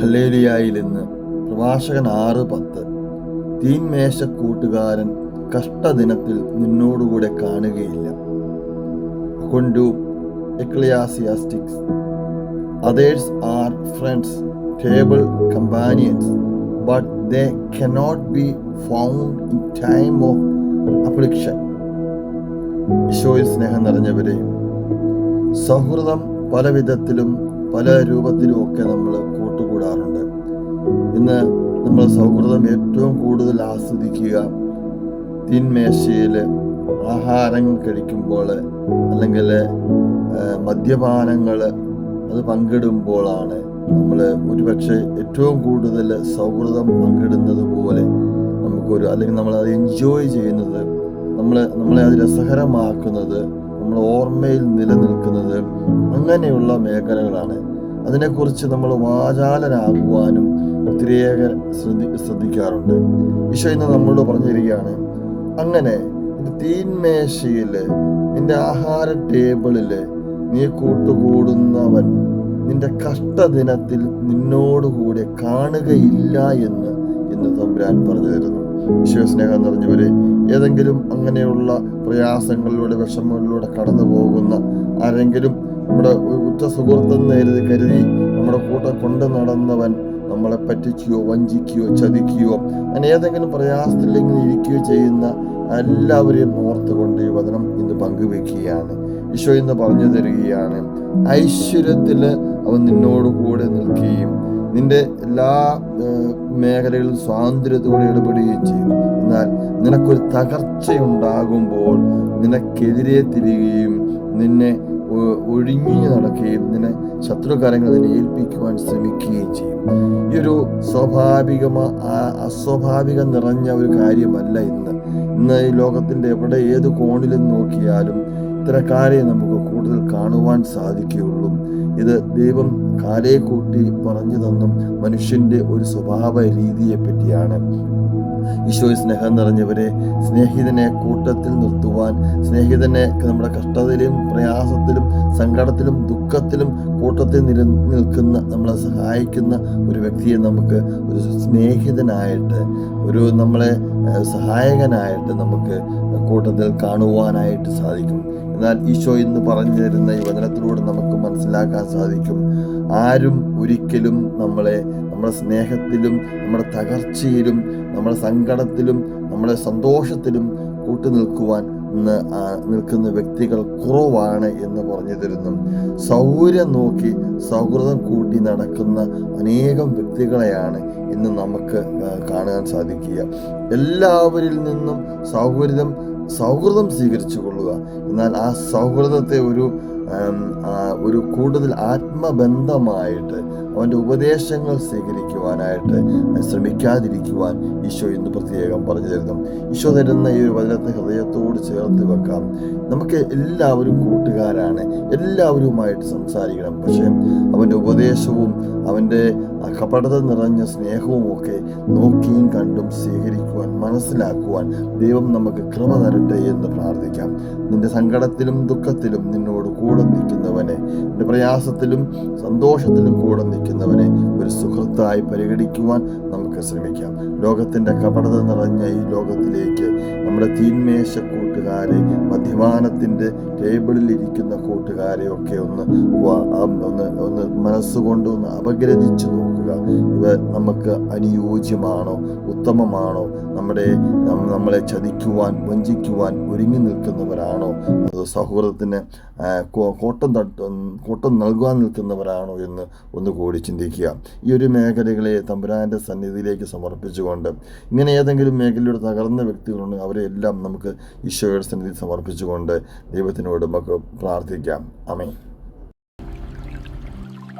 ഹല്ലേലിയായിൽ ഇന്ന് പ്രഭാഷകൻ ആറ് പത്ത്. തീൻമേശ കൂട്ടുകാരൻ കഷ്ടദിനത്തിൽ നിന്നോടുകൂടെ കാണുകയില്ല. കൊണ്ടു Ecclesiastics others are friends table companions but they cannot be found in time of affliction ഈശോയിൽ സ്നേഹം നിറഞ്ഞവരെ സൗഹൃദം പല വിധത്തിലും പല രൂപത്തിലും ഒക്കെ നമ്മൾ കൂട്ടുകൂടാറുണ്ട്. ഇന്ന് നമ്മൾ സൗഹൃദം ഏറ്റവും കൂടുതൽ ആസ്വദിക്കുക തിന്മേശയിൽ ആഹാരങ്ങൾ കഴിക്കുമ്പോൾ അല്ലെങ്കിൽ മദ്യപാനങ്ങൾ അത് പങ്കിടുമ്പോഴാണ് നമ്മൾ ഒരുപക്ഷെ ഏറ്റവും കൂടുതൽ സൗഹൃദം പങ്കിടുന്നത് പോലെ നമുക്കൊരു അല്ലെങ്കിൽ നമ്മൾ അത് എൻജോയ് ചെയ്യുന്നത് നമ്മൾ നമ്മളെ അത് രസകരമാക്കുന്നത് നമ്മൾ ഓർമ്മയിൽ നിലനിൽക്കുന്നത് അങ്ങനെയുള്ള മേഖലകളാണ്. അതിനെക്കുറിച്ച് നമ്മൾ വാചാലനാകുവാനും ഒത്തിരിയേറെ ശ്രദ്ധി ശ്രദ്ധിക്കാറുണ്ട്. ഈശോ ഇന്ന് നമ്മളോട് പറഞ്ഞിരിക്കുകയാണ് അങ്ങനെ എന്റെ തീന്മേശയിൽ നിന്റെ ആഹാര ടേബിളിൽ നീ കൂട്ടുകൂടുന്നവൻ നിന്റെ കഷ്ടദിനത്തിൽ നിന്നോടുകൂടെ കാണുകയില്ല എന്ന് ഇന്ന് തമ്പുരാൻ പറഞ്ഞു തരുന്നു. വിശ്വസ്നേഹം നിറഞ്ഞവരെ ഏതെങ്കിലും അങ്ങനെയുള്ള പ്രയാസങ്ങളിലൂടെ വിഷമങ്ങളിലൂടെ കടന്നു പോകുന്ന ആരെങ്കിലും നമ്മുടെ ഉറ്റ സുഹൃത്തെന്ന് കരുതി കരുതി നമ്മുടെ കൂട്ടം കൊണ്ടു നടന്നവൻ നമ്മളെ പറ്റിക്കുകയോ വഞ്ചിക്കുകയോ ചതിക്കുകയോ അങ്ങനെ ഏതെങ്കിലും പ്രയാസത്തിൽ ഇങ്ങനെ ഇരിക്കുകയോ ചെയ്യുന്ന എല്ലാവരെയും ഓർത്തുകൊണ്ട് ഈ വചനം ഇന്ന് പങ്കുവെക്കുകയാണ്. ഈശോ ഇന്ന് പറഞ്ഞു തരികയാണ് ഐശ്വര്യത്തിൽ അവൻ നിന്നോട് കൂടെ നിൽക്കുകയും നിന്റെ എല്ലാ മേഖലകളിലും സ്വാതന്ത്ര്യത്തോടെ ഇടപെടുകയും ചെയ്യും എന്നാൽ നിനക്കൊരു തകർച്ചയുണ്ടാകുമ്പോൾ നിനക്കെതിരെ തിരികുകയും നിന്നെ ഒഴിഞ്ഞു നടക്കുകയും നിന്നെ ശത്രുകാരങ്ങൾ നിന്നെ ഏൽപ്പിക്കുവാൻ ശ്രമിക്കുകയും ചെയ്യും. ഈ ഒരു സ്വാഭാവിക അസ്വാഭാവികം നിറഞ്ഞ ഒരു കാര്യമല്ല ഇന്ന്. ഇന്ന് ഈ ലോകത്തിന്റെ എവിടെ ഏത് കോണിലും നോക്കിയാലും ഇത്തരക്കാരെ നമുക്ക് കൂടുതൽ കാണുവാൻ സാധിക്കുകയുള്ളൂ. ഇത് ദൈവം കാലേ കൂട്ടി പറഞ്ഞു തന്നും മനുഷ്യന്റെ ഒരു സ്വഭാവ രീതിയെ പറ്റിയാണ്. ഈശോ സ്നേഹം നിറഞ്ഞവരെ സ്നേഹിതനെ കൂട്ടത്തിൽ നിർത്തുവാൻ സ്നേഹിതനെ നമ്മുടെ കഷ്ടതയിലും പ്രയാസത്തിലും സങ്കടത്തിലും ദുഃഖത്തിലും കൂട്ടത്തിൽ നിര നിൽക്കുന്ന നമ്മളെ സഹായിക്കുന്ന ഒരു വ്യക്തിയെ നമുക്ക് ഒരു സ്നേഹിതനായിട്ട് ഒരു നമ്മളെ സഹായകനായിട്ട് നമുക്ക് കൂട്ടത്തിൽ കാണുവാനായിട്ട് സാധിക്കും. എന്നാൽ ഈശോ ഇന്ന് പറഞ്ഞു തരുന്ന ഈ വചനത്തിലൂടെ നമുക്ക് മനസ്സിലാക്കാൻ സാധിക്കും. ആരും ഒരിക്കലും നമ്മളെ നമ്മുടെ സ്നേഹത്തിലും നമ്മുടെ തകർച്ചയിലും നമ്മുടെ സങ്കടത്തിലും നമ്മുടെ സന്തോഷത്തിലും കൂട്ടു നിൽക്കുവാൻ നിൽക്കുന്ന വ്യക്തികൾ കുറവാണ് എന്ന് പറഞ്ഞു തരുന്നു. സൗകര്യം നോക്കി സൗഹൃദം കൂട്ടി നടക്കുന്ന അനേകം വ്യക്തികളെയാണ് ഇന്ന് നമുക്ക് കാണാൻ സാധിക്കുക. എല്ലാവരിൽ നിന്നും സൗഹൃദം സൗഹൃദം സ്വീകരിച്ചു കൊള്ളുക എന്നാൽ ആ സൗഹൃദത്തെ ഒരു ഒരു കൂടുതൽ ആത്മബന്ധമായിട്ട് അവന്റെ ഉപദേശങ്ങൾ സ്വീകരിക്കുവാനായിട്ട് ശ്രമിക്കാതിരിക്കുവാൻ ഈശോ ഇന്ന് പ്രത്യേകം പറഞ്ഞു തരുന്നു. ഈശോ തരുന്ന ഈ ഒരു വചനത്തെ ഹൃദയത്തോട് ചേർത്ത് വെക്കാം. നമുക്ക് എല്ലാവരും കൂട്ടുകാരാണ്. എല്ലാവരുമായിട്ട് സംസാരിക്കണം. പക്ഷേ അവന്റെ ഉപദേശവും അവന്റെ കപടത നിറഞ്ഞ സ്നേഹവും ഒക്കെ നോക്കിയും കണ്ടും സ്വീകരിക്കുവാൻ മനസ്സിലാക്കുവാൻ ദൈവം നമുക്ക് കൃപ തരട്ടെ എന്ന് പ്രാർത്ഥിക്കാം. നിന്റെ സങ്കടത്തിലും ദുഃഖത്തിലും നിന്നോട് കൂടെ നിൽക്കുന്നവനെ നിന്റെ പ്രയാസത്തിലും സന്തോഷത്തിലും കൂടെ നിൽക്കുന്നവനെ ഒരു സുഹൃത്തായി പരിഗണിക്കുവാൻ നമുക്ക് ശ്രമിക്കാം. ലോകത്തിന്റെ കപടത നിറഞ്ഞ ഈ ലോകത്തിലേക്ക് നമ്മുടെ തീന്മേശ കൂട്ടുകാരെ മദ്യപാനത്തിന്റെ ടേബിളിൽ ഇരിക്കുന്ന കൂട്ടുകാരെ ഒക്കെ ഒന്ന് ഒന്ന് ഒന്ന് മനസ്സുകൊണ്ട് ഒന്ന് അപഗ്രഥിച്ചു ഇവ നമുക്ക് അനുയോജ്യമാണോ? ഉത്തമമാണോ? നമ്മുടെ നമ്മളെ ചതിക്കുവാൻ വഞ്ചിക്കുവാൻ ഒരുങ്ങി നിൽക്കുന്നവരാണോ? അതോ സൗഹൃദത്തിന് കോട്ടം തട്ട് കോട്ടം നൽകുവാൻ നിൽക്കുന്നവരാണോ എന്ന് ഒന്നുകൂടി ചിന്തിക്കുക. ഈ ഒരു മേഖലകളെ തമ്പുരാന്റെ സന്നിധിയിലേക്ക് സമർപ്പിച്ചുകൊണ്ട് ഇങ്ങനെ ഏതെങ്കിലും മേഖലയുടെ തകർന്ന വ്യക്തികളുണ്ടെങ്കിൽ അവരെ എല്ലാം നമുക്ക് ഈശോയുടെ സന്നിധി സമർപ്പിച്ചുകൊണ്ട് ദൈവത്തിനോട് നമുക്ക് പ്രാർത്ഥിക്കാം. അമേ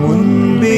முன்பே